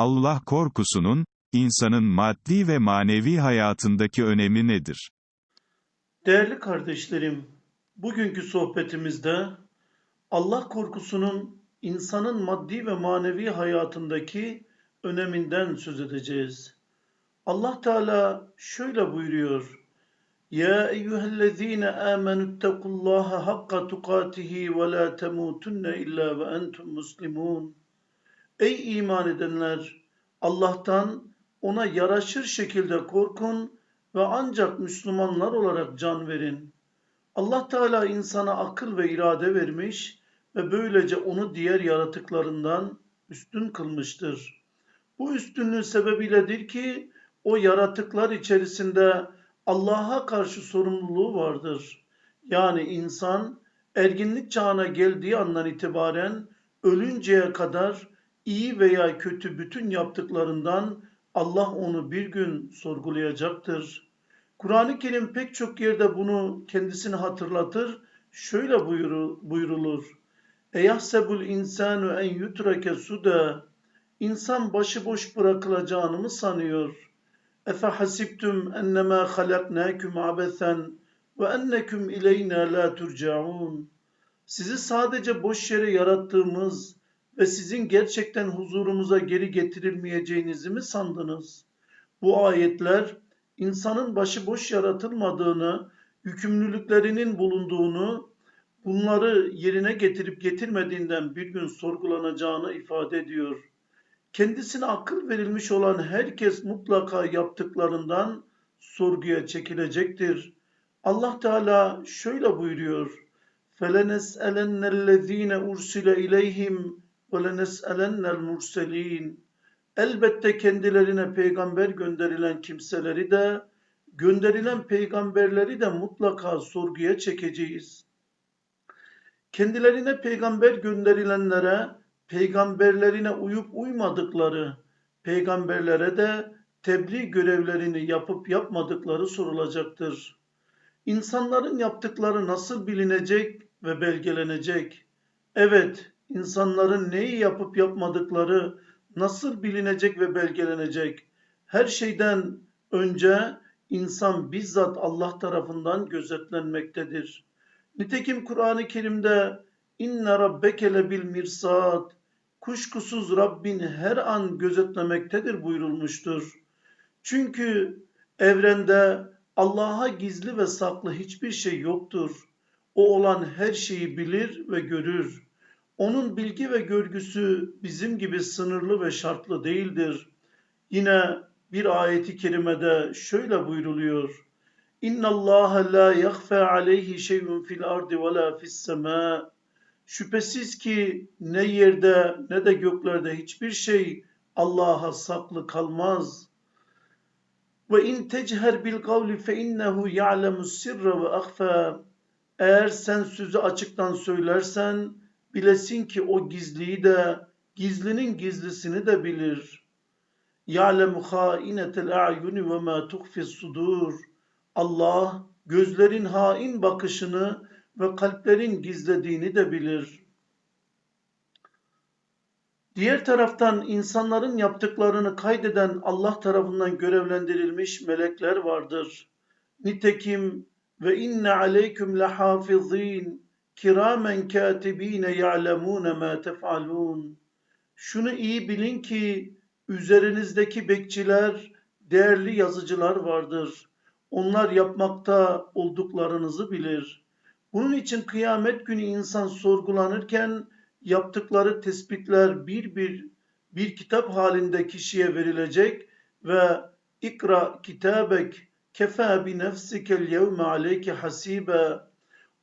Allah korkusunun, insanın maddi ve manevi hayatındaki önemi nedir? Değerli kardeşlerim, bugünkü sohbetimizde Allah korkusunun insanın maddi ve manevi hayatındaki öneminden söz edeceğiz. Allah Teala şöyle buyuruyor. Ya eyyühellezine amenüttekullaha hakka tukatihi ve la temutunne illa ve entum muslimun. Ey iman edenler! Allah'tan ona yaraşır şekilde korkun ve ancak Müslümanlar olarak can verin. Allah Teala insana akıl ve irade vermiş ve böylece onu diğer yaratıklarından üstün kılmıştır. Bu üstünlüğün sebebiyledir ki o yaratıklar içerisinde Allah'a karşı sorumluluğu vardır. Yani insan erginlik çağına geldiği andan itibaren ölünceye kadar iyi veya kötü bütün yaptıklarından Allah onu bir gün sorgulayacaktır. Kur'an-ı Kerim pek çok yerde bunu kendisini hatırlatır. Şöyle buyuru, buyurulur. Eyahsebul insanu en yutrake suda. İnsan başıboş bırakılacağını mı sanıyor? Efe hasibtum ennemâ halaknâküm abethen ve enneküm ileyna la turcaun. Sizi sadece boş yere yarattığımız ve sizin gerçekten huzurumuza geri getirilmeyeceğinizi mi sandınız? Bu ayetler insanın başıboş yaratılmadığını, yükümlülüklerinin bulunduğunu, bunları yerine getirip getirmediğinden bir gün sorgulanacağını ifade ediyor. Kendisine akıl verilmiş olan herkes mutlaka yaptıklarından sorguya çekilecektir. Allah Teala şöyle buyuruyor. فَلَنَسْأَلَنَّ الَّذ۪ينَ اُرْسِلَ اِلَيْهِمْ وَلَنَسْأَلَنَّ الْمُرْسَل۪ينَ Elbette kendilerine peygamber gönderilen kimseleri de, gönderilen peygamberleri de mutlaka sorguya çekeceğiz. Kendilerine peygamber gönderilenlere, peygamberlerine uyup uymadıkları, peygamberlere de tebliğ görevlerini yapıp yapmadıkları sorulacaktır. İnsanların yaptıkları nasıl bilinecek ve belgelenecek? Evet, insanların neyi yapıp yapmadıkları nasıl bilinecek ve belgelenecek? Her şeyden önce insan bizzat Allah tarafından gözetlenmektedir. Nitekim Kur'an-ı Kerim'de inne rabbeke lebil mirsad kuşkusuz Rabbin her an gözetlemektedir buyurulmuştur. Çünkü evrende Allah'a gizli ve saklı hiçbir şey yoktur. O olan her şeyi bilir ve görür. Onun bilgi ve görgüsü bizim gibi sınırlı ve şartlı değildir. Yine bir ayeti kerimede şöyle buyruluyor. İnna Allah la yakhfa aleyhi şey'un fil ardı ve la fis. Şüphesiz ki ne yerde ne de göklerde hiçbir şey Allah'a saklı kalmaz. Ve in techer bil kavli fe innehu ya'lemu sirra ve akhfa. Eğer sen sözü açıktan söylersen bilesin ki o gizliyi de gizlinin gizlisini de bilir. Hainetel a'yuni ve ma tuhfi sudur. Allah gözlerin hain bakışını ve kalplerin gizlediğini de bilir. Diğer taraftan insanların yaptıklarını kaydeden Allah tarafından görevlendirilmiş melekler vardır. Nitekim ve inne aleyküm lehafizin kiramen katibine ya'lemune ma tef'alun. Şunu iyi bilin ki üzerinizdeki bekçiler, değerli yazıcılar vardır. Onlar yapmakta olduklarınızı bilir. Bunun için kıyamet günü insan sorgulanırken yaptıkları tespitler bir bir bir kitap halinde kişiye verilecek ve ikra kitabek kefa bi nefsikel yevme aleyke hasibe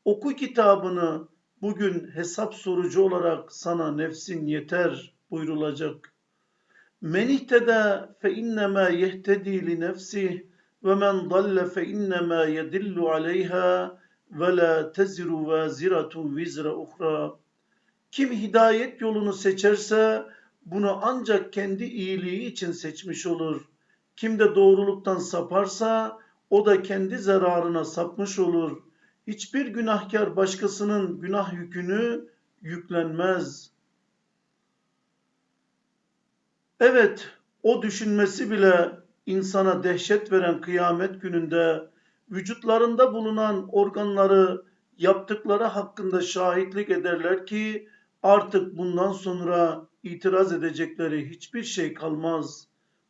oku kitabını bugün hesap sorucu olarak sana nefsin yeter buyrulacak. Men ihteda fe innema yehtedi li nefsih ve men dalle fe innema yedillu aleyha ve la teziru vaziratun vizra uhra. Kim hidayet yolunu seçerse bunu ancak kendi iyiliği için seçmiş olur. Kim de doğruluktan saparsa o da kendi zararına sapmış olur. Hiçbir günahkar başkasının günah yükünü yüklenmez. Evet, o düşünmesi bile insana dehşet veren kıyamet gününde vücutlarında bulunan organları yaptıkları hakkında şahitlik ederler ki artık bundan sonra itiraz edecekleri hiçbir şey kalmaz.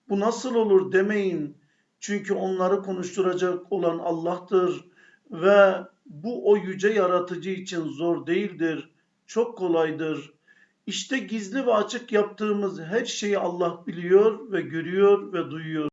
Bu nasıl olur demeyin. Çünkü onları konuşturacak olan Allah'tır ve bu o yüce yaratıcı için zor değildir, çok kolaydır. İşte gizli ve açık yaptığımız her şeyi Allah biliyor ve görüyor ve duyuyor.